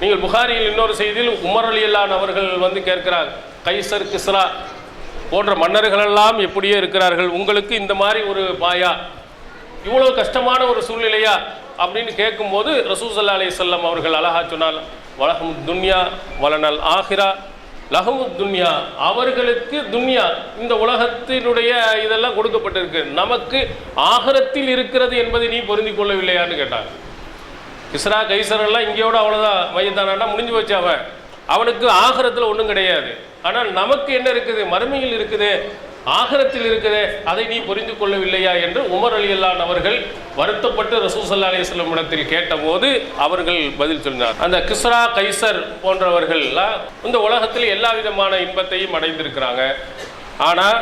நீங்கள் புகாரியில் இன்னொரு செய்தியில் உமர் அலி அல்லான் அவர்கள் வந்து கேட்கிறார் கைசர் கிஸ்ரா போன்ற மன்னர்களெல்லாம் எப்படியே இருக்கிறார்கள் உங்களுக்கு இந்த மாதிரி ஒரு பாயா இவ்வளோ கஷ்டமான ஒரு சூழ்நிலையா அப்படின்னு கேட்கும்போது ரசூசல்லா அலி சொல்லம் அவர்கள் அழகா சொன்னால் வலஹமு துன்யா வலனல் ஆஹிரா லஹமு துன்யா. அவர்களுக்கு துன்யா இந்த உலகத்தினுடைய இதெல்லாம் கொடுக்கப்பட்டிருக்கு. நமக்கு ஆகரத்தில் இருக்கிறது என்பதை நீ பொருந்தி கொள்ளவில்லையான்னு கேட்டாங்க. கிஸ்ரா கைசர் எல்லாம் இங்கேயோட அவ்வளோதான் மையத்தானா முடிஞ்சு போச்சு அவன். அவனுக்கு ஆகரத்தில் ஒன்றும் கிடையாது. ஆனால் நமக்கு என்ன இருக்குது? மறுமையில் இருக்குது. ஆகரத்தில் இருக்குது. அதை நீ புரிந்து கொள்ளவில்லையா என்று உமர் அலி அல்லான் அவர்கள் வருத்தப்பட்டு ரசூசல்லா அலிஸ்லம் இடத்தில் கேட்டபோது அவர்கள் பதில் சொன்னார். அந்த கிஸ்ரா கைசர் போன்றவர்கள்லாம் இந்த உலகத்தில் எல்லா விதமான இன்பத்தையும் அடைந்திருக்கிறாங்க. ஆனால்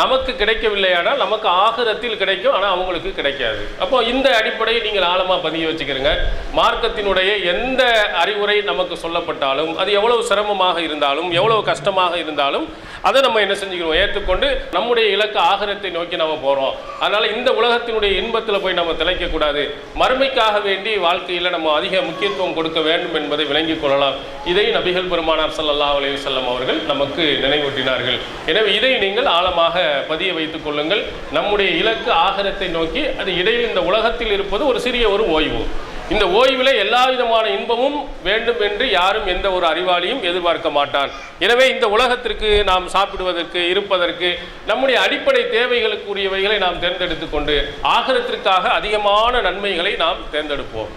நமக்கு கிடைக்கவில்லையானால் நமக்கு ஆகிரத்தில் கிடைக்கும் ஆனால் அவங்களுக்கு கிடைக்காது. அப்போ இந்த அடிப்படையை நீங்கள் ஆழமாக பதிய வச்சுக்கிறீங்க. மார்க்கத்தினுடைய எந்த அறிவுரை நமக்கு சொல்லப்பட்டாலும் அது எவ்வளவு சிரமமாக இருந்தாலும் எவ்வளவு கஷ்டமாக இருந்தாலும் அதை நம்ம என்ன செஞ்சுக்கிறோம்? ஏற்றுக்கொண்டு நம்முடைய இலக்கு ஆகரத்தை நோக்கி நம்ம போகிறோம் அதனால் இந்த உலகத்தினுடைய இன்பத்தில் போய் நம்ம திளைக்கக்கூடாது மறுமைக்காக வேண்டி வாழ்க்கையில் நம்ம அதிக முக்கியத்துவம் கொடுக்க வேண்டும் என்பதை விளங்கிக் கொள்ளலாம். இதை நபிகள் பெருமானார் சல்லா அலையுசல்லம் அவர்கள் நமக்கு நினைவூட்டினார்கள். எனவே இதை நீங்கள் ஆழமாக பதிய வைத்துக் கொள்ளுங்கள். நம்முடைய இலக்கு ஆகரத்தை நோக்கி அது இடையில் இந்த உலகத்தில் இருப்பது ஒரு சிறிய ஒரு ஓய்வு. இந்த ஓய்வில் எல்லா விதமான இன்பமும் வேண்டும் என்று யாரும் எந்த ஒரு அறிவாளியும் எதிர்பார்க்க மாட்டான். எனவே இந்த உலகத்திற்கு நாம் சாப்பிடுவதற்கு இருப்பதற்கு நம்முடைய அடிப்படை தேவைகளுக்குரியவைகளை நாம் தேர்ந்தெடுத்து கொண்டு ஆகரத்திற்காக அதிகமான நன்மைகளை நாம் தேர்ந்தெடுப்போம்.